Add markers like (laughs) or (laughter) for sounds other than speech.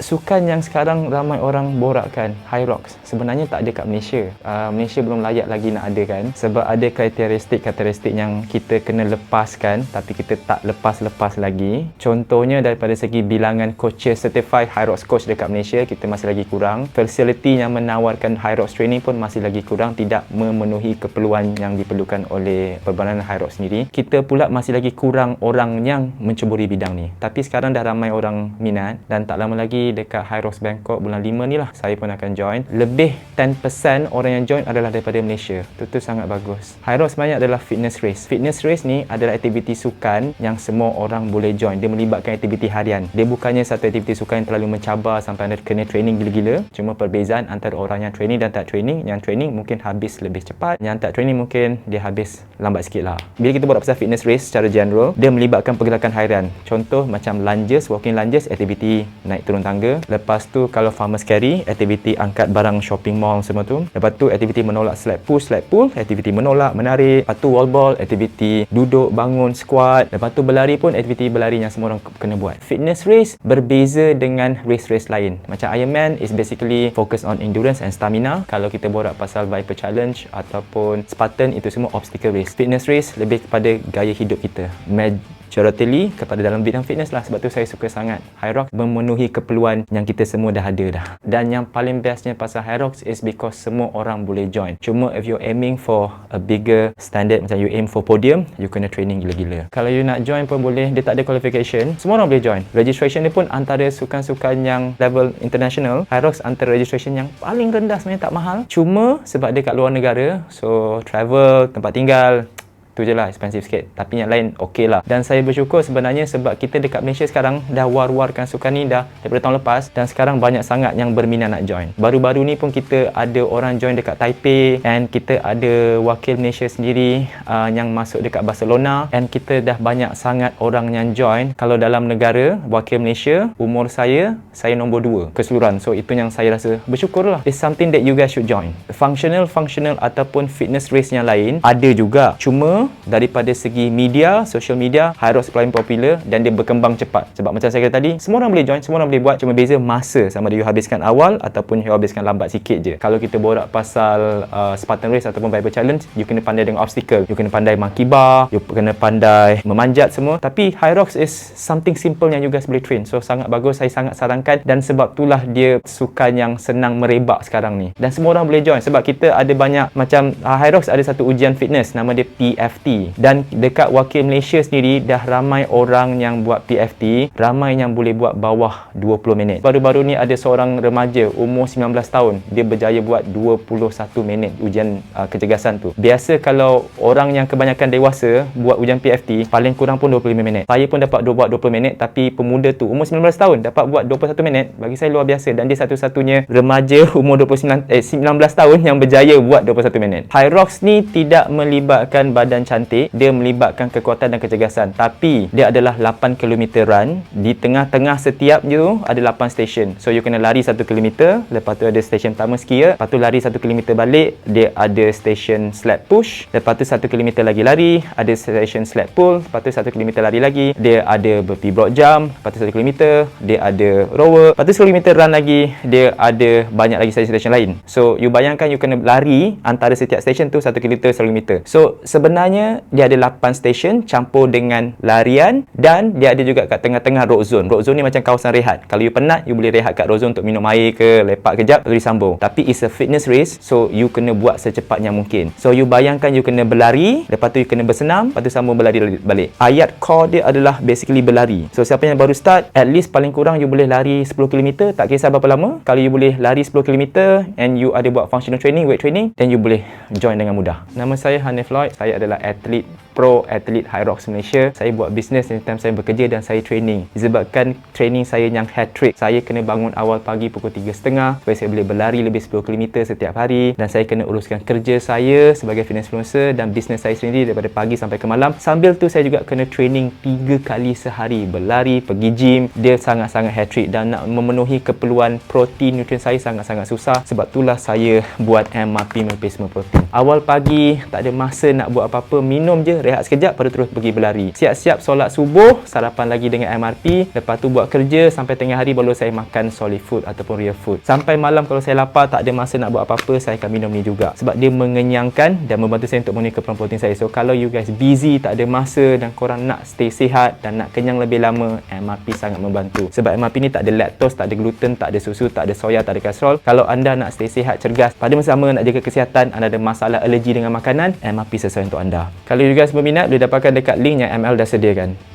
Sukan yang sekarang ramai orang borakkan, High Rocks, sebenarnya tak ada kat Malaysia. Uh, Malaysia belum layak lagi nak ada kan. Sebab ada karakteristik-karakteristik yang kita kena lepaskan tapi kita tak lepas-lepas lagi. Contohnya daripada segi bilangan coaches certified High Rocks coach dekat Malaysia, kita masih lagi kurang. Facility yang menawarkan High Rocks training pun masih lagi kurang, tidak memenuhi keperluan yang diperlukan oleh perbanan High Rocks sendiri. Kita pula masih lagi kurang orang yang menceburi bidang ni. Tapi sekarang dah ramai orang minat dan tak lama lagi dekat High Rocks Bangkok bulan 5 ni lah saya pun akan join. Lebih 10% orang yang join adalah daripada Malaysia. Itu tu sangat bagus. High Rocks sebenarnya adalah fitness race. Fitness race ni adalah aktiviti sukan yang semua orang boleh join. Dia melibatkan aktiviti harian. Dia bukannya satu aktiviti sukan yang terlalu mencabar sampai anda kena training gila-gila. Cuma perbezaan antara orang yang training dan tak training. Yang training mungkin habis lebih cepat. Yang tak training mungkin dia habis lambat sikit lah. Bila kita buat pasal fitness race secara general dia melibatkan pergerakan harian. Contoh macam lunges walking lunges aktiviti naik turun tangga lepas tu kalau farmers carry aktiviti angkat barang shopping mall semua tu. Lepas tu aktiviti menolak slap push slap pull aktiviti menolak menarik. Lepas tu wall ball aktiviti duduk bangun squat. Lepas tu berlari pun aktiviti berlari yang semua orang kena buat. Fitness race berbeza dengan race-race lain. Macam Ironman is basically focus on endurance and stamina. Kalau kita borak pasal Viper Challenge ataupun Spartan itu semua obstacle race. Fitness race lebih kepada gaya hidup kita majority kepada dalam bidang fitness lah sebab tu saya suka sangat. Rocks memenuhi keperluan yang kita semua dah ada dah. Dan yang paling bestnya pasal Rocks is because semua orang boleh join. Cuma if you're aiming for a bigger standard macam you aim for podium you kena training gila-gila. Kalau you nak join pun boleh dia tak ada qualification semua orang boleh join. Registration ni pun antara sukan-sukan yang level international Rocks antara registration yang paling rendah sebenarnya tak mahal. Cuma sebab dia kat luar negara so travel tempat tinggal tu je lah expensive sikit. Tapi yang lain okey lah. Dan saya bersyukur sebenarnya sebab kita dekat Malaysia sekarang dah war-warkan sukan ni dah daripada tahun lepas dan sekarang banyak sangat yang berminat nak join. Baru-baru ni pun kita ada orang join dekat Taipei and kita ada wakil Malaysia sendiri uh, yang masuk dekat Barcelona and kita dah banyak sangat orang yang join. Kalau dalam negara wakil Malaysia umur saya saya nombor 2 keseluruhan. So itu yang saya rasa bersyukur lah. It's something that you guys should join. Functional functional ataupun fitness race yang lain ada juga. Cuma daripada segi media, social media, High Rocks paling popular dan dia berkembang cepat. Sebab macam saya kata tadi, semua orang boleh join, semua orang boleh buat, cuma beza masa sama ada you habiskan awal ataupun you habiskan lambat sikit je. Kalau kita borak pasal uh, Spartan Race ataupun Viper Challenge, you kena pandai dengan obstacle, you kena pandai monkey bar, you kena pandai memanjat semua. Tapi High Rocks is something simple yang you guys boleh train. So sangat bagus, saya sangat sarankan dan sebab itulah dia sukan yang senang merebak sekarang ni. Dan semua orang boleh join sebab kita ada banyak macam uh, High Rocks ada satu ujian fitness nama dia PF PFT dan dekat wakil Malaysia sendiri dah ramai orang yang buat PFT ramai yang boleh buat bawah 20 minit. Baru-baru ni ada seorang remaja umur 19 tahun. Dia berjaya buat 21 minit ujian uh, kecergasan tu. Biasa kalau orang yang kebanyakan dewasa buat ujian PFT paling kurang pun 25 minit. Saya pun dapat buat 20 minit tapi pemuda tu umur 19 tahun dapat buat 21 minit bagi saya luar biasa. Dan dia satu-satunya remaja (laughs) umur 29 eh 19 tahun yang berjaya buat 21 minit. Rocks ni tidak melibatkan badan dan cantik dia melibatkan kekuatan dan kecergasan tapi dia adalah 8 km run. Di tengah-tengah setiap tu ada 8 station so you kena lari 1 km lepas tu ada station pertama skier lepas tu lari 1 km balik dia ada station sled push. Lepas tu 1 km lagi lari ada station sled pull. Lepas tu 1 km lari lagi dia ada burpee broad jump. Lepas tu 1 km dia ada rower. Lepas tu 1 km run lagi dia ada banyak lagi station-station lain. So you bayangkan you kena lari antara setiap station tu 1 km 1 km so sebenarnya sebenarnya dia ada 8 stesen campur dengan larian dan dia ada juga kat tengah-tengah road zone. Road zone ni macam kawasan rehat. Kalau you penat, you boleh rehat kat road zone untuk minum air ke, lepak kejap, lalu disambung. Tapi it's a fitness race, so you kena buat secepatnya mungkin. So you bayangkan you kena berlari, lepas tu you kena bersenam, lepas tu sambung berlari balik. Ayat core dia adalah basically berlari. So siapa yang baru start, at least paling kurang you boleh lari 10 km, tak kisah berapa lama. Kalau you boleh lari 10 km and you ada buat functional training, weight training, then you boleh join dengan mudah. Nama saya Hanif Lloyd, saya adalah atlet pro High Rocks Malaysia saya buat bisnes anytime saya bekerja dan saya training. Disebabkan training saya yang hat trick saya kena bangun awal pagi pukul 3.30 supaya saya boleh berlari lebih 10 km setiap hari dan saya kena uruskan kerja saya sebagai fitness influencer dan bisnes saya sendiri daripada pagi sampai ke malam. Sambil tu saya juga kena training 3 kali sehari berlari pergi gym. Dia sangat-sangat hat trick dan nak memenuhi keperluan protein nutrien saya sangat-sangat susah. Sebab itulah saya buat MRP replacement protein. Awal pagi tak ada masa nak buat apa-apa minum je rehat sekejap, baru terus pergi berlari. Siap-siap solat subuh, sarapan lagi dengan MRP, lepas tu buat kerja sampai tengah hari baru saya makan solid food ataupun real food. Sampai malam kalau saya lapar, tak ada masa nak buat apa-apa, saya akan minum ni juga. Sebab dia mengenyangkan dan membantu saya untuk memenuhi keperluan protein saya. So kalau you guys busy, tak ada masa dan korang nak stay sihat dan nak kenyang lebih lama, MRP sangat membantu. Sebab MRP ni tak ada lactose, tak ada gluten, tak ada susu, tak ada soya, tak ada kolesterol. Kalau anda nak stay sihat, cergas, pada masa sama nak jaga kesihatan, anda ada masalah alergi dengan makanan, MRP sesuai untuk anda. Kalau you guys berminat, boleh dapatkan dekat link yang ML dah sediakan.